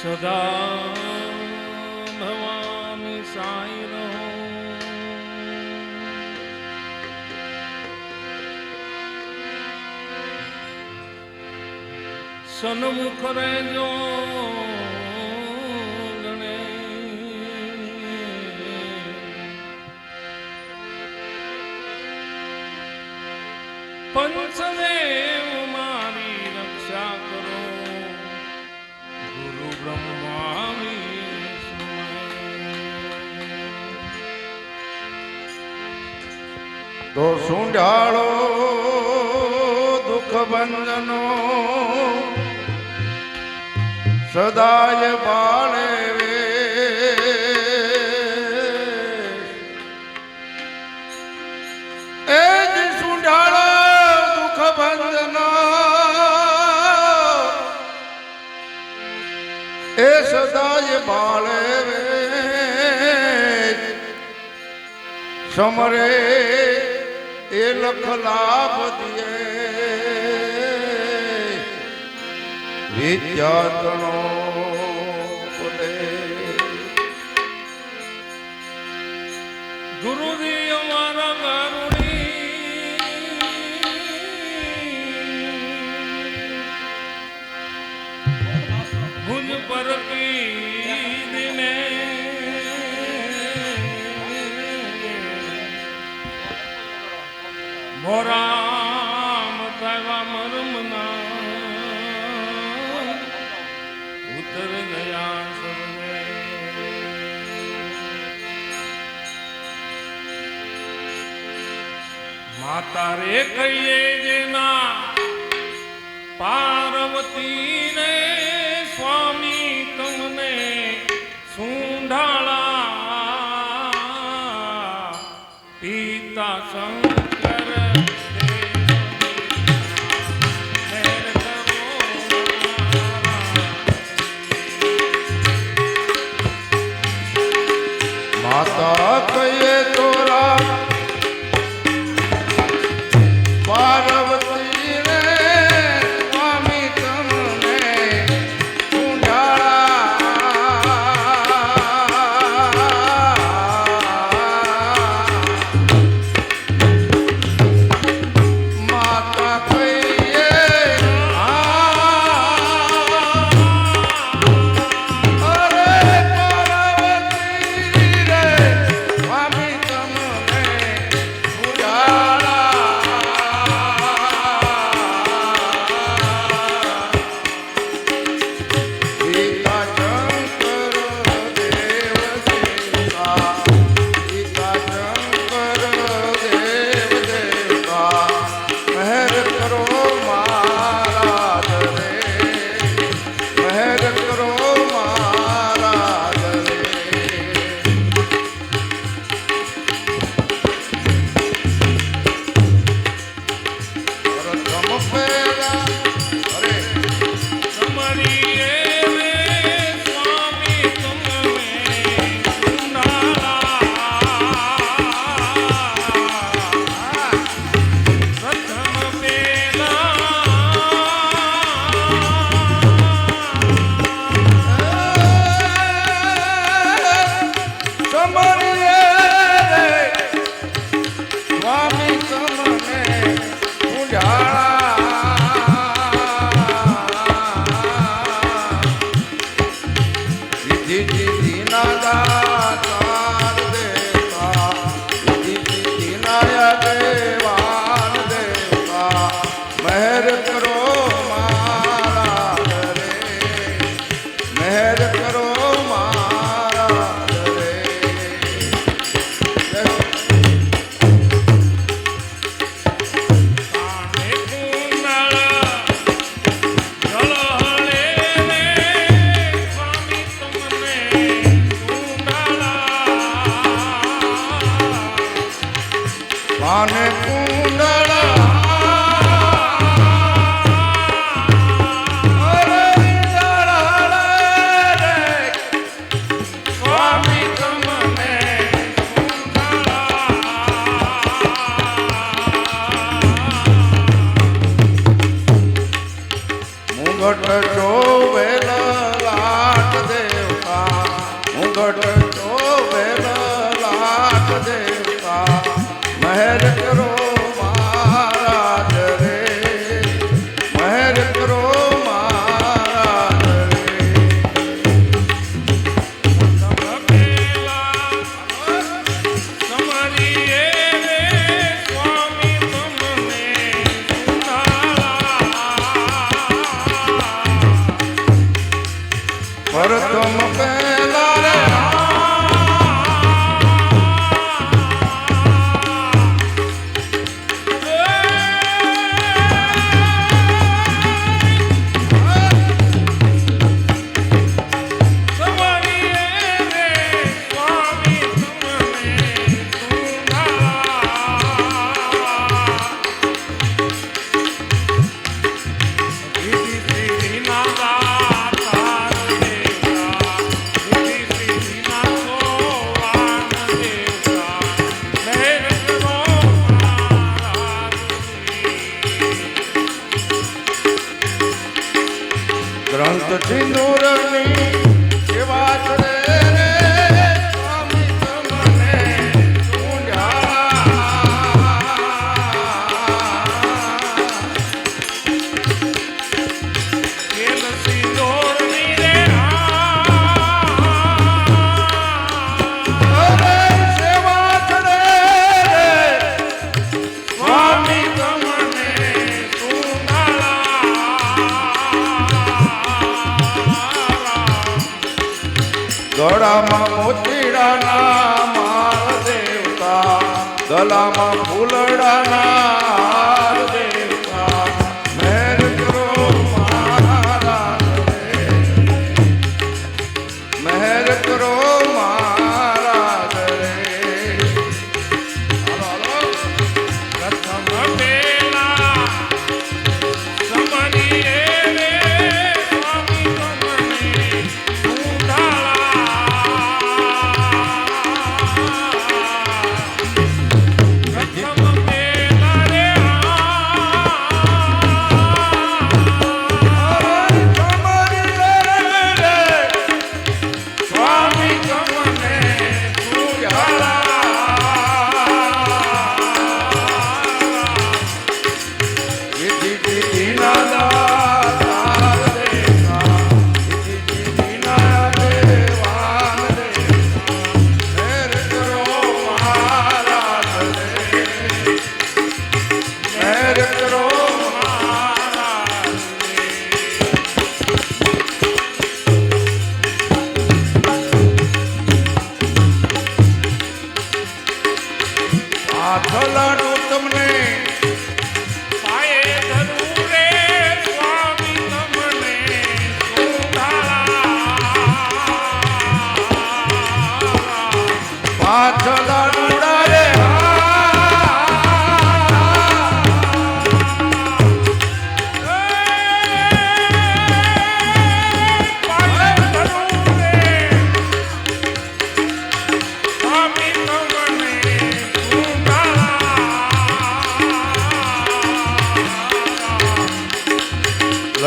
સદા ભવાની રહો સન્મુખ રહેજો ગણે તો સુંઢાળો, દુઃખ બંધનો સદાય બાળે એ જ સુંઢાળો, દુઃખ બંધનો એ સદાય બાળે સમરે એ લખ લાભ દિયે વિદ્યાતણો બોલે. મોરામ તાવા મરમના. ઉતર ગયા સર્વે માતા રે કહીએ જેના પાર્વતી ને સ્વામી તમને સુંઢાળા. પિતા શંકર Bye. অনেক Baba. ગલામાં મોતીડાના મા દેવતા ગલામાં ફૂલ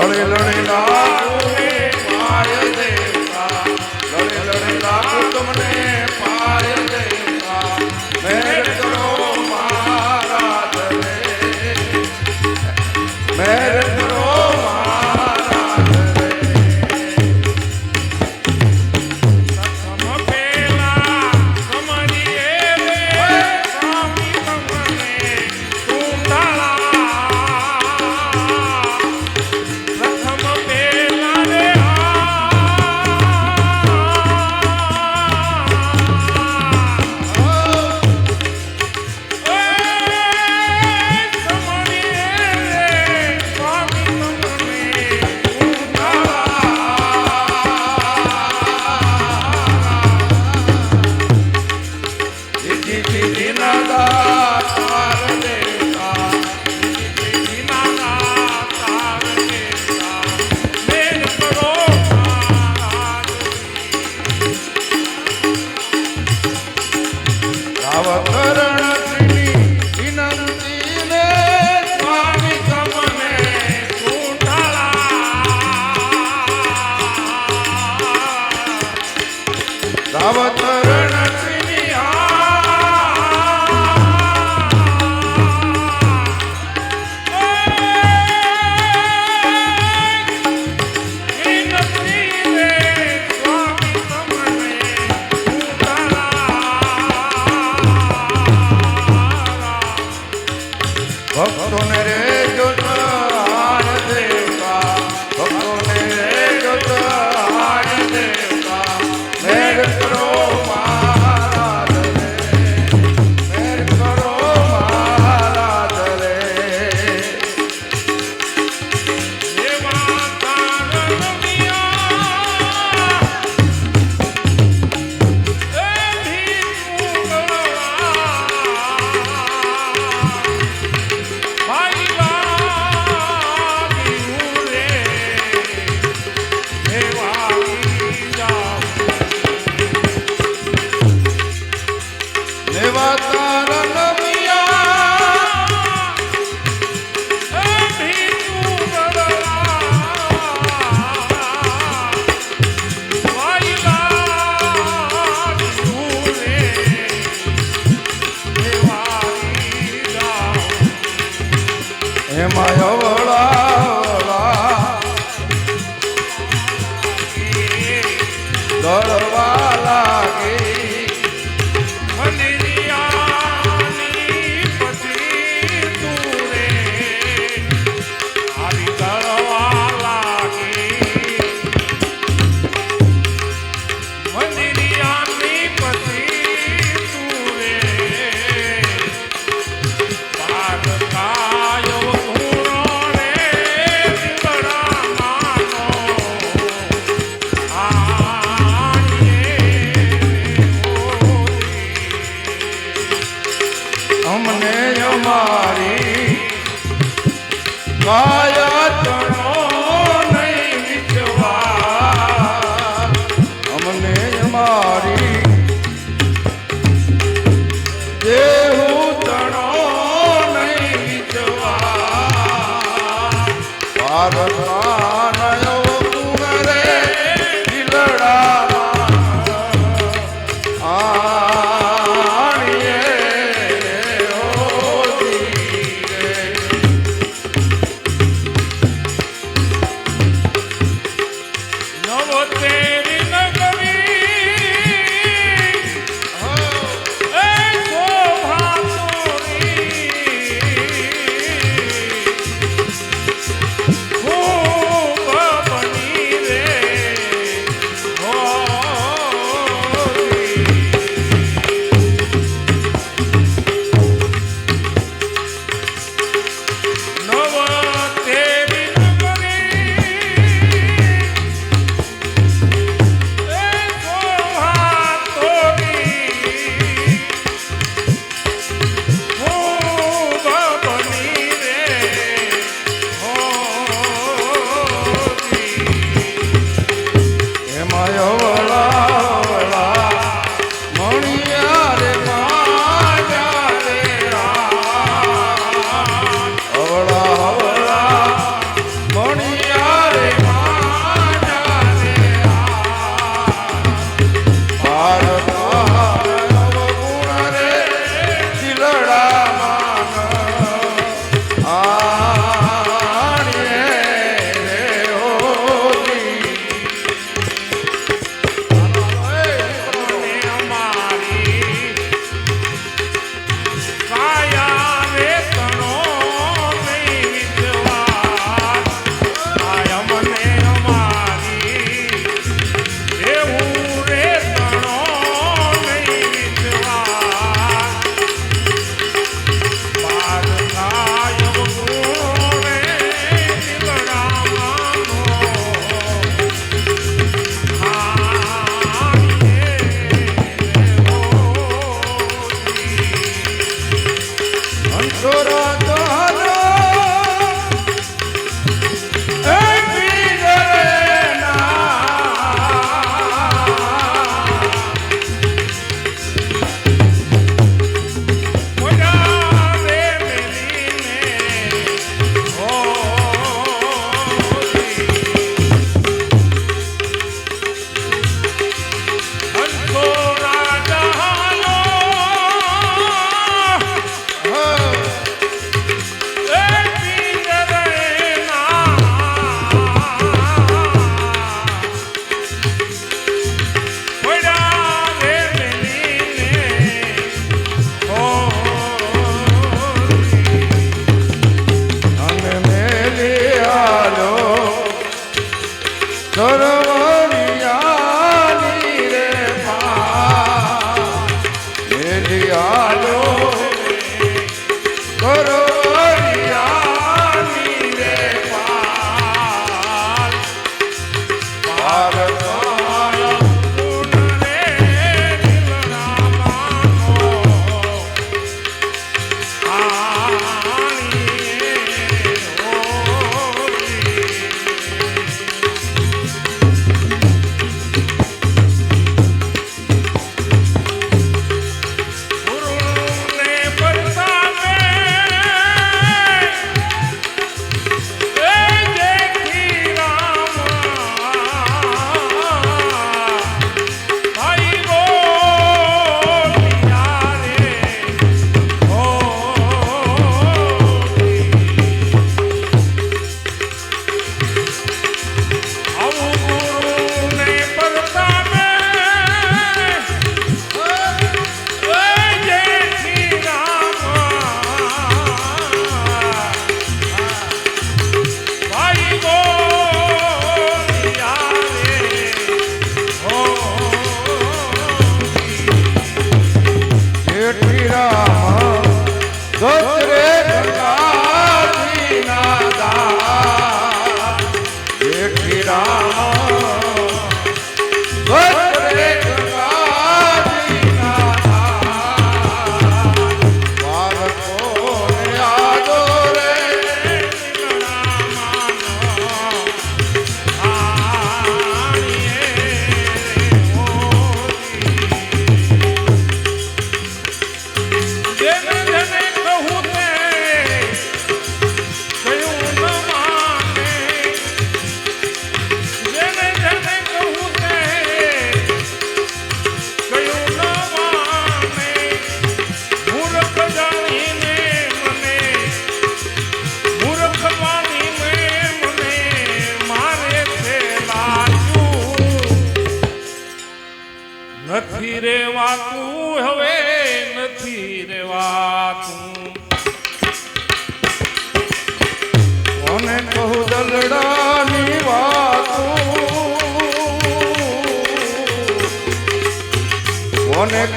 Lord, Lord, Lord, सावत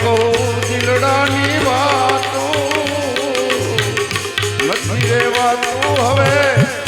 કહું દિલડાની વાતો. નથી રેવાતું હવે.